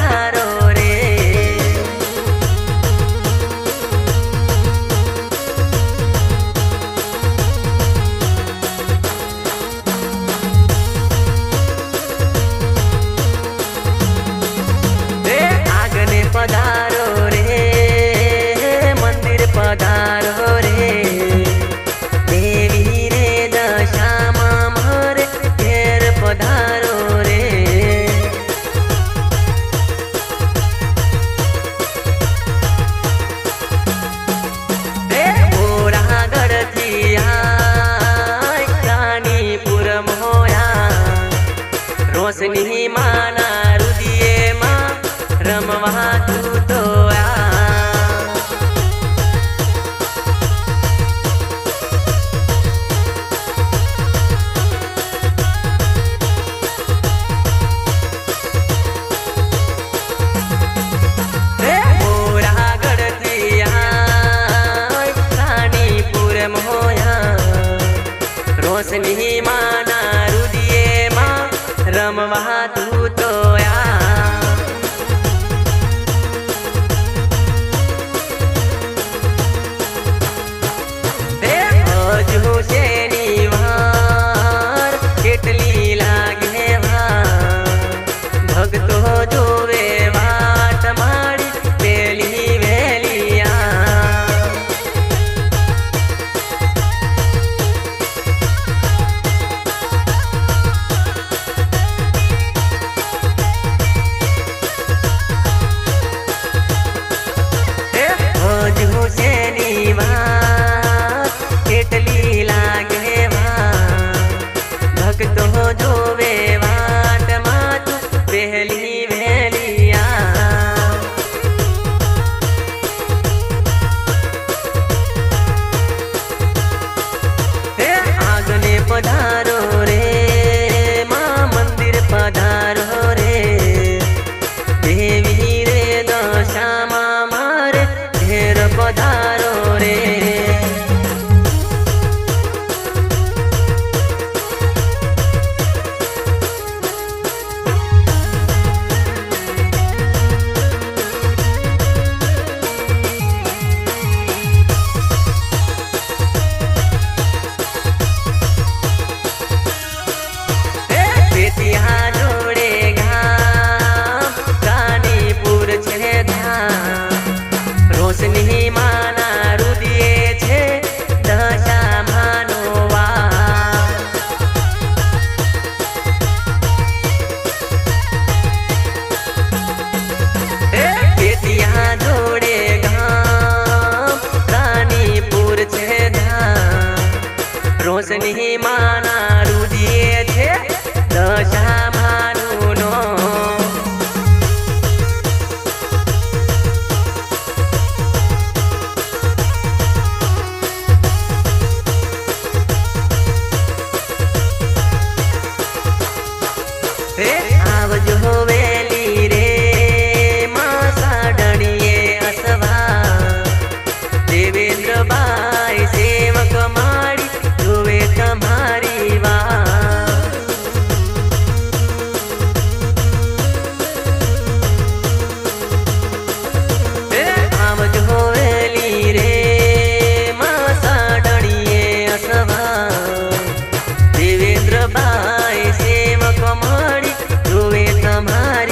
हजारों દેવેન્દ્રભાઈ સેવક મળી જોવે તમારી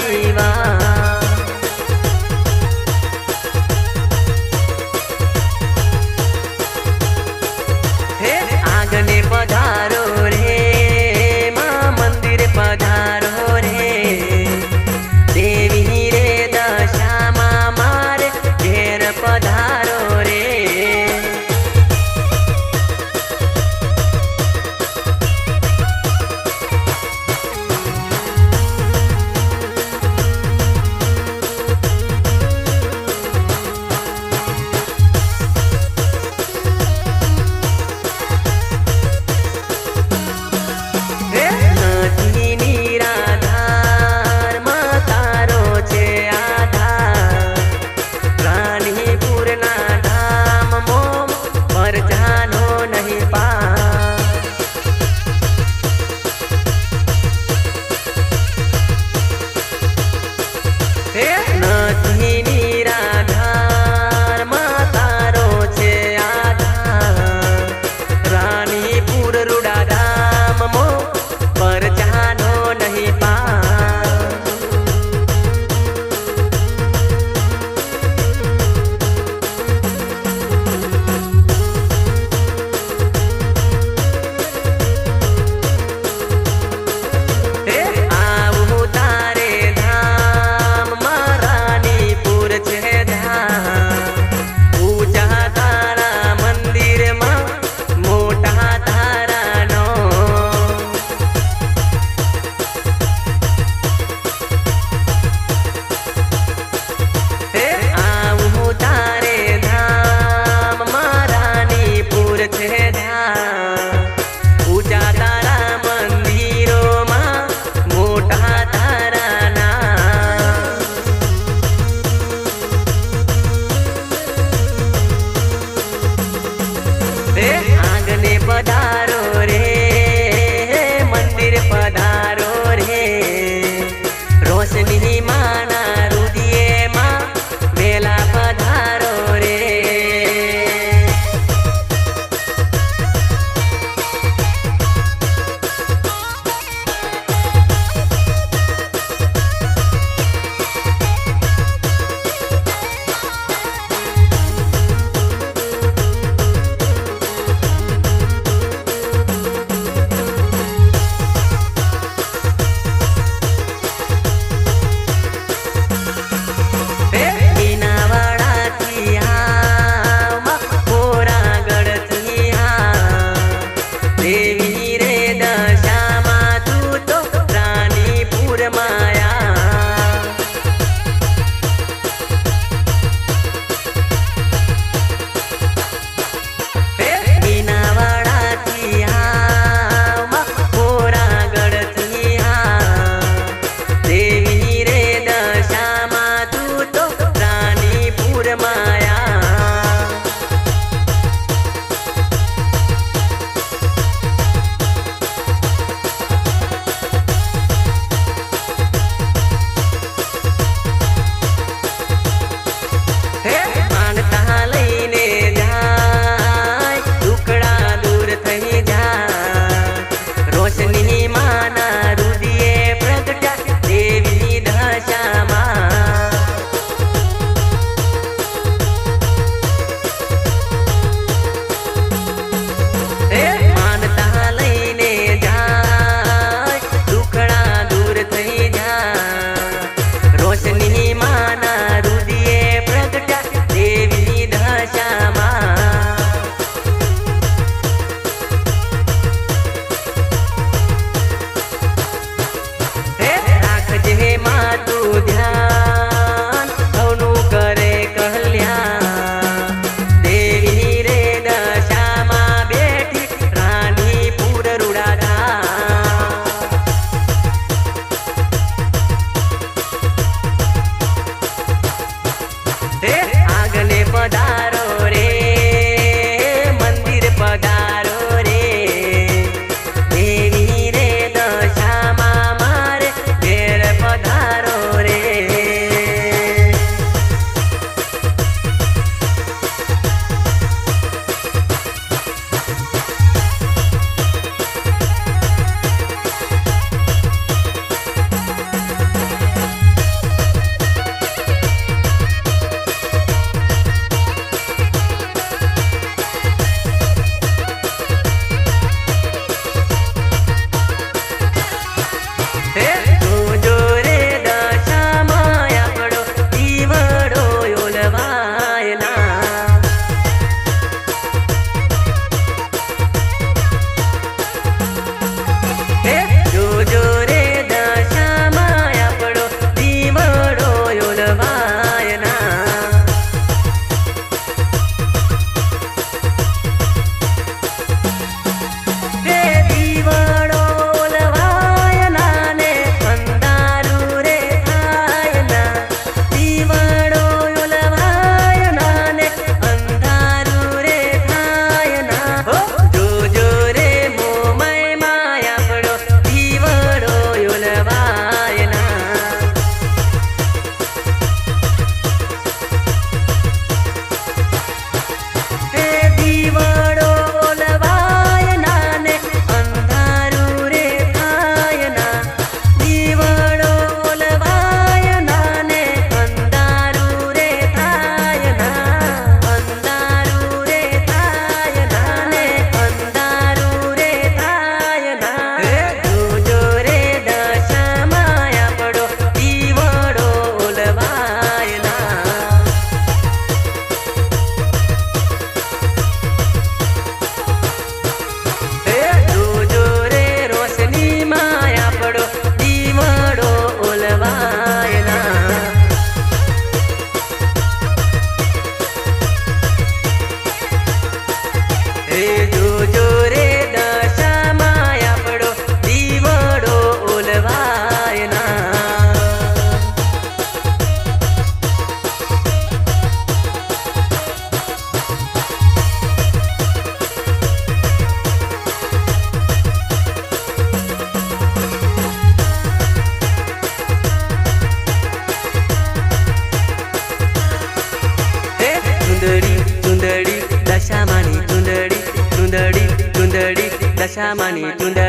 money. To the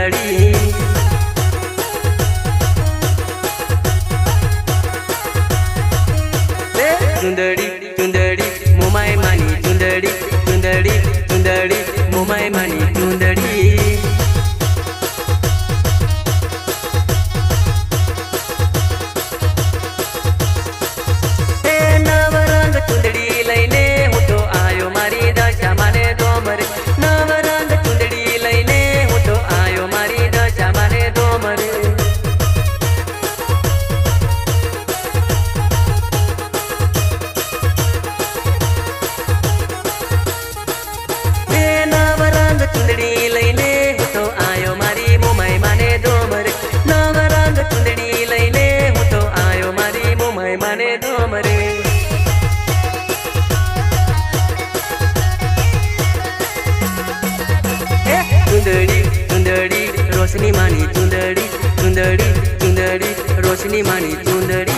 રોશની માની ચુંદડી ચુંદડી ચુંદડી રોશની માની ચુંદડી.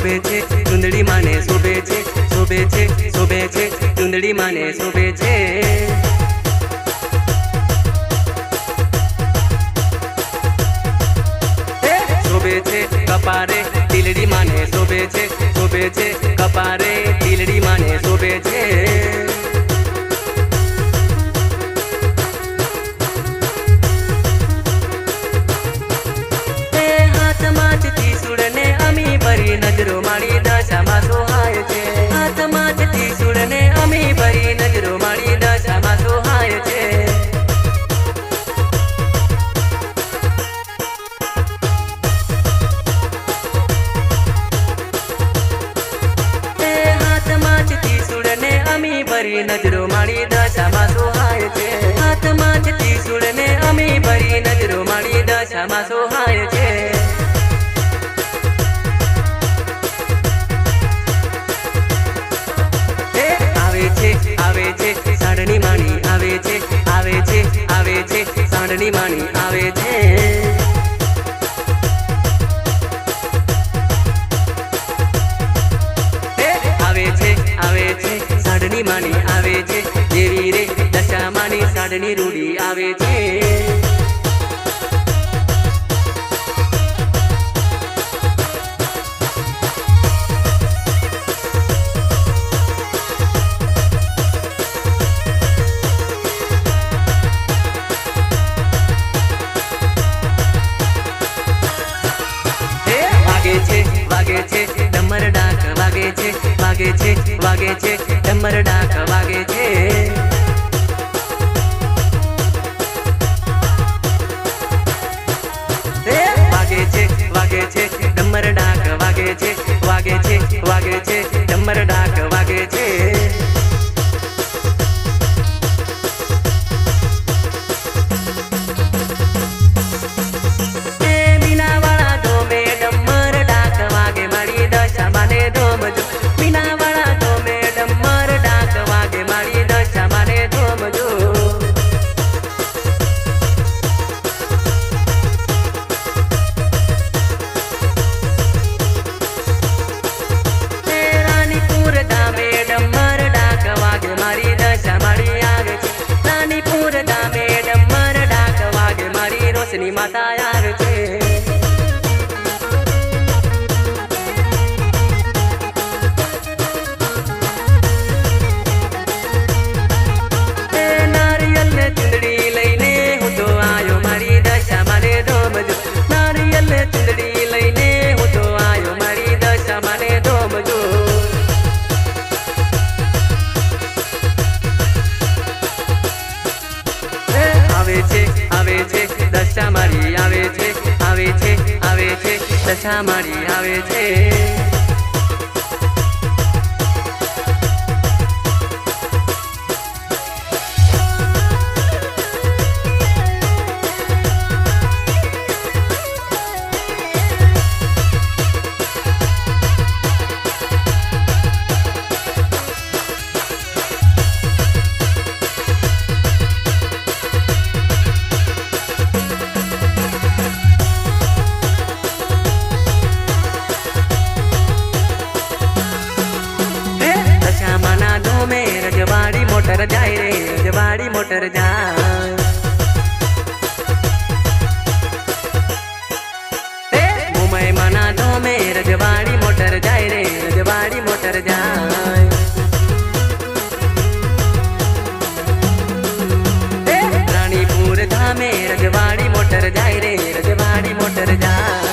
શોભે છે ચૂંદડી માને શોભે છે શોભે છે શોભે છે ચૂંદડી માને શોભે છે શોભે છે કપારે તીલડી માને શોભે છે શોભે છે કપારે તીલડી માને શોભે છે વાતો આવે છે આ સમાજથી સુડને અમે ભરી નજરો સાડની માની આવે છે. દેવી રે દશા માની સાડની રૂડી આવે છે. વાગે છે, ડમર ડાક વાગે છે વાગે છે. વાગે છે, ડમર ડાક વાગે છે. વાગે છે વાગે છે, ડમર ડાક વાગે છે વાગે છે વાગે છે, ડમર ડાક વાગે છે. また。દશા મળી આવે છે. મોટર જાય મુંબઈ મના ધોમે રજવાડી મોટર જાય રે રજવાડી મોટર જાય રાણીપુર ધામે રજવાડી મોટર જાય રે રજવાડી મોટર જાય